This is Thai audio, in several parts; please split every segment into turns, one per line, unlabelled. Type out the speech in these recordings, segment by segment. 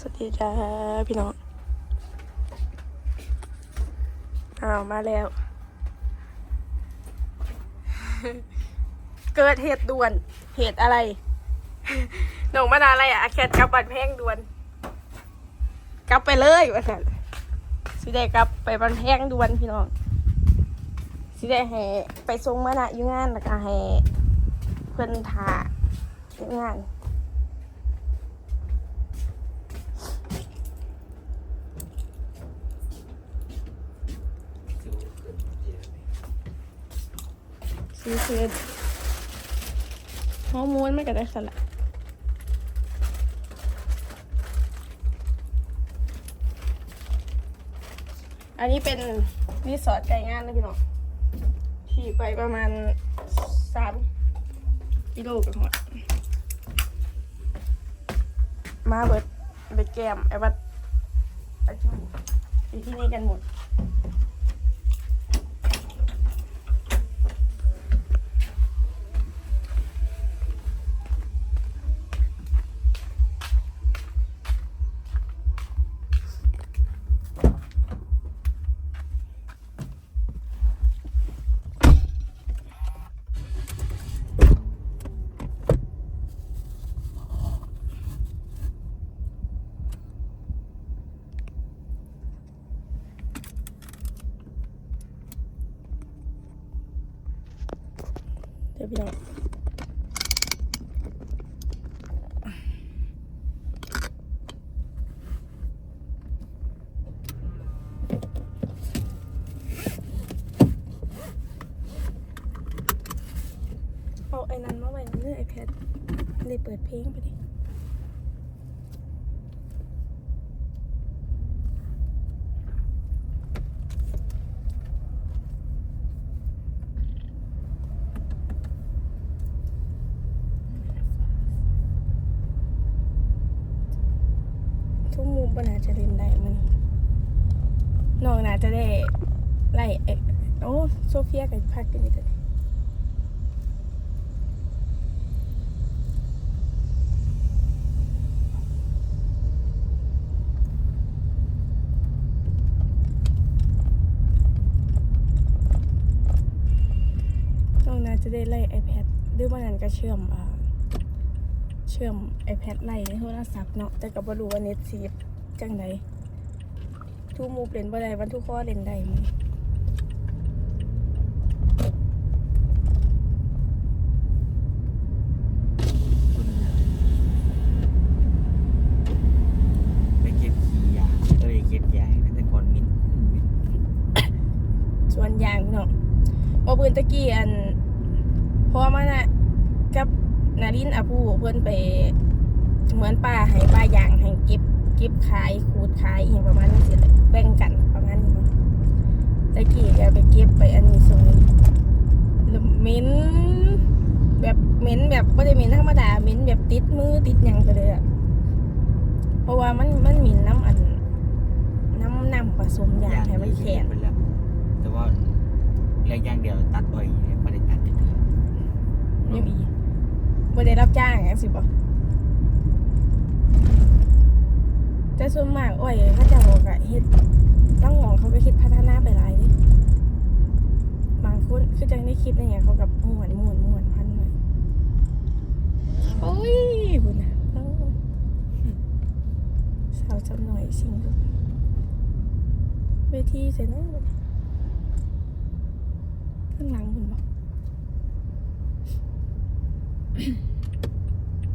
สวัสดีจ้าพี่น้องอ้าวมาแล้ว เกิดเหตุด่วน เหตุอะไร หนองมานาอะไรอะแคทกลับบันแพงด่วน กลับไปเลยว่าสันสิได้กลับไปบันแพงด่วนพี่น้อง สิได้ให้ไปส่งมานะอยู่งานแล้วก็ให้เพื่อนทาอยู่งาน ซีเคืนฮอร์โมนไม่ก็ได้สละอันนี้เป็นรีสอร์ทไก่งานนะพี่น้องขี่ไปประมาณสามกิโลกันหมดมาเบิดไปแกมไอ้วัดไอ้ที่อยู่ที่นี่กันหมด เดี๋ยวพี่น้องเอาไอ้นั้นมาไว้ในไอแพดเลยเปิดเพลงไปดิ ทุกมุมปัญหาจะเล่นได้มันน้องน่าจะได้ไล่เอ๊ะโอ้โซเฟียกับพักกันนี่กันน้องน่าจะได้ไล่ iPad หรือว่านั้นก็เชื่อมอ่าเชื่อม iPad ไล่ในโทรศัพท์เนาะแต่ก็บ่รู้ว่าเน็ตสี จังไดทูมูฟเล่นบ่ได้วันทุกข้อเล่นได้มั้ง
ไปเก็บขี้ยาเอ้ยเก็บยาให้แต่ก่อนมิ้นมิ้น
ส่วนยางเนาะบ่ปืนตะกี้อันเพราะว่ามันน่ะกับนารินอาผู้เพิ่นไปเหมือนป้าให้ป้ายางให้เก็บ เก็บขายขูดขายอหย่างประมาณนี้สิแหละแบ่งกันประมาณนี้มั้งตะกี้ก็ไปเก็บไปอันนี้ส่งแล้วเหม็นแบบเหม็นแบบไม่ได้เหม็นธรรมดาเหม็นแบบติดมือติดยังไปเลยอะเพราะว่ามันมันเหม็นน้ำอันน้ำน้ำผสมยางให้มันแข็ง
แต่ว่าเรื่องย่างเดียวตัดอ้อยไม่ได้ตัดติดเลยไม่มี
ไม่ได้รับจ้างอย่างสิบ่ แต่ส่วนมากอ้อยเขาจะบอกอะเฮ็ดต้องมองเขาก็คิดพัฒนาไปหลายเลยบางคนคือจังได้คลิปในอย่างเขากับม่วนม่วนม่วนพันหน่อยโอ้ยบุญนะสาวจำหน่อยสิงลูกเวทีเสร็จแล้วข้างหลังบุญบอก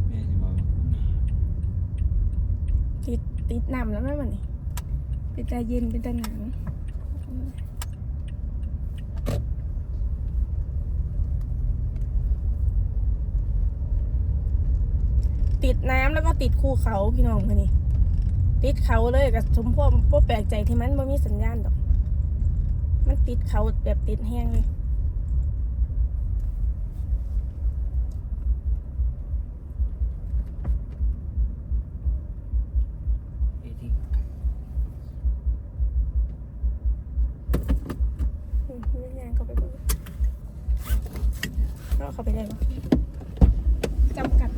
แม่จะบอก
ติดติดน้ำแล้วแม่มันนี่เป็นตาเย็นเป็นตาหนังติดน้ำแล้วก็ติดคูเขาพี่น้องคนนี้ติดเขาเลยกับสมพวพวกแปลกใจที่มันไม่มีสัญญาณดอก มันติดเขาแบบติดแห้งเลย
ไอ้ที่
อืมไม่ยางเขาไปเบิ่งแล้ว เข้าไปได้ปะจำกัด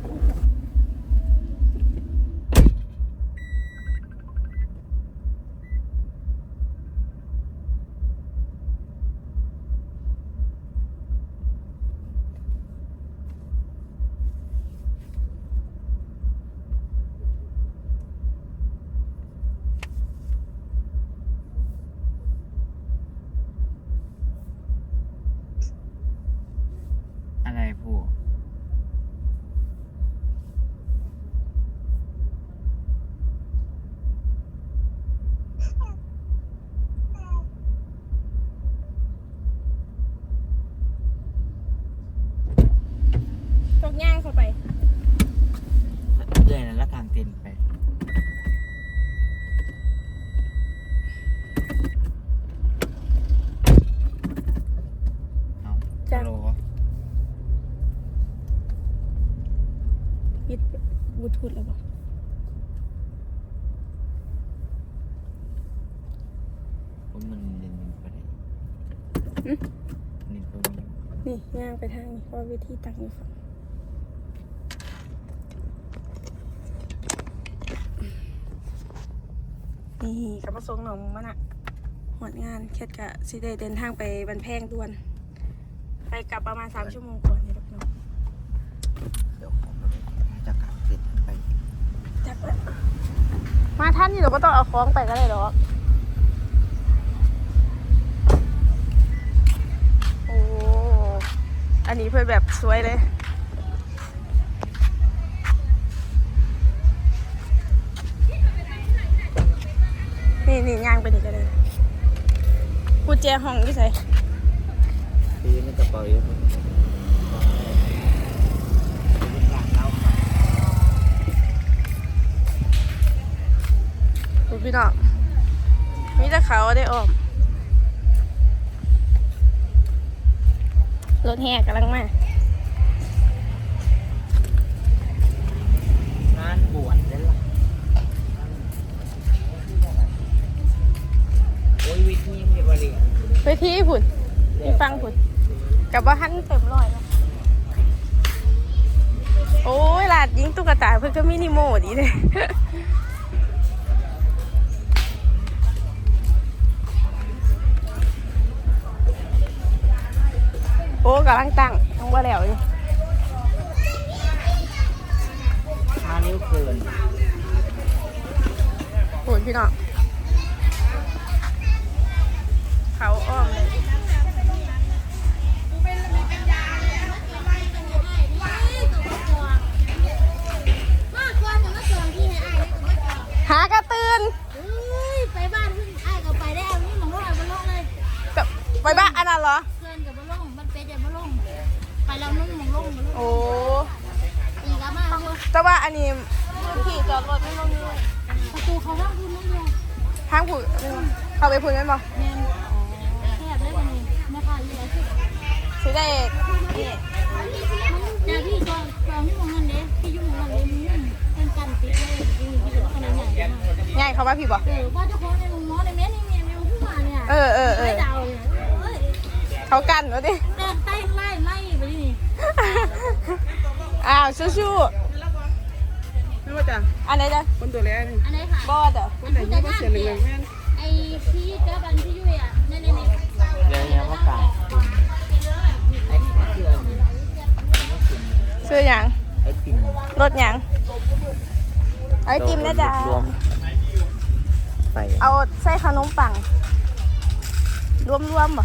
นี่ตัวนี้
นี่ย่างไปทางนี้เพราะว่าวิธีตักอยู่ฝั่งนี่กับมาส่งหนองมันอะหอดงานแค่กะสิได้เดินทางไปบันแพงด่วน ไปกลับประมาณสามชั่วโมงก่อนนี่แหละพี่น้อง
เดี๋ยวผมจะกลับเสร็จไป
จักแล้วมาท่านนี่เราก็ต้องเอาของไปก็ได้หรอก อันนี้เพื่อนแบบสวยเลยนี่นี่ย่างไปนี่ก็เลยกุญแจห้องที่ใส่
ซื้อในกระเป๋าเยอะเลยหลังเรา
คุณพี่น้องมีแต่เขาได้ออก รถแห่กำลังมา
งานบวชได้ละโอ้ยวิธีมีบริเวณ
ไปที่ผุนที่ฟังผุนกับว่าหันเต็มร้อยแล้วโอ้ยหลาดยิงตุ๊กตาเพื่อนก็มินิโมดีเลย กำลังตั้งต้องว่าแล้วอยู่
ห้านิ้วเกิน
ผุนพี่น้องเขาอ้อมเลย แต่ว่าอันนี้ขี่จอดรถไม่ลงนี่
ประตูเขาว่างคุณนั่นเดียว
ทางผูเข้าไปพูดกันบ่
แม่นแคบเลยวันนี้แม่ค่ะอยู่แล้วสิ
สิได้นี่
จากที่จองจองที่หมองนั่นเด้ที่อยู่หมองนั่นเด้มึงเป็นกันติดเลยอือที่เป็นคนใหญ่
ง่ายเขาว่าพี่บ่
เออว่าเจ้าของในหมองในแม่นี่เมียแม่ผู้มาเนี่ย
เออเออเออ
ไม่ดาวเนี่ยเอ้ย
เขากันวะดิ
แต้ใต้ไล่ไล่ไปนี่
อ้าวชู้
ไม่ว่าจ้ะ
ๆอันไหนจ้ะ
คนตัวแรกนี่
อันไหนค่ะ
บอดเหรอ
คนไหนยี่ว่าเสียเหลืองๆแม่น
ไอ้พี่เจ้าบันพี่ยุ้ยอะนี่นี่นี่
เดี๋ยวเนี่ยว่ากลางตุ่มไอ้เชื่อม
ซื้อหยัง
ไอ้ติ่ม
รถหยังเอาไอติมนะจ๊ะ
รวมไป
เอาใส่ขนมปังรวมรวมๆบ่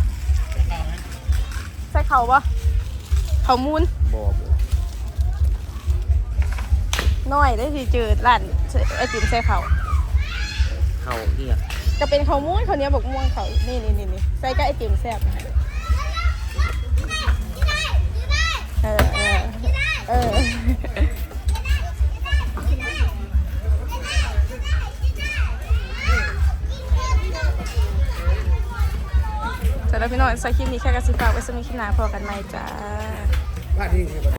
ใส่เขาบ่เขามูน
บอบ
น้อยได้สิเจอร้านไอติมใส่เขา
เขาเอียก
ก็เป็นเขามูนเขาวเหนี้ยวบอกม่วงเขานี่นี่นี่นี่ใส่ก็ไอติมแซ่บเออเออเออสำหรับพี่น้องใส่คลิปนี้แค่กระซิบฝากไว้สมิคลิปหน้าพอกันไหมจ้า
ว่าที่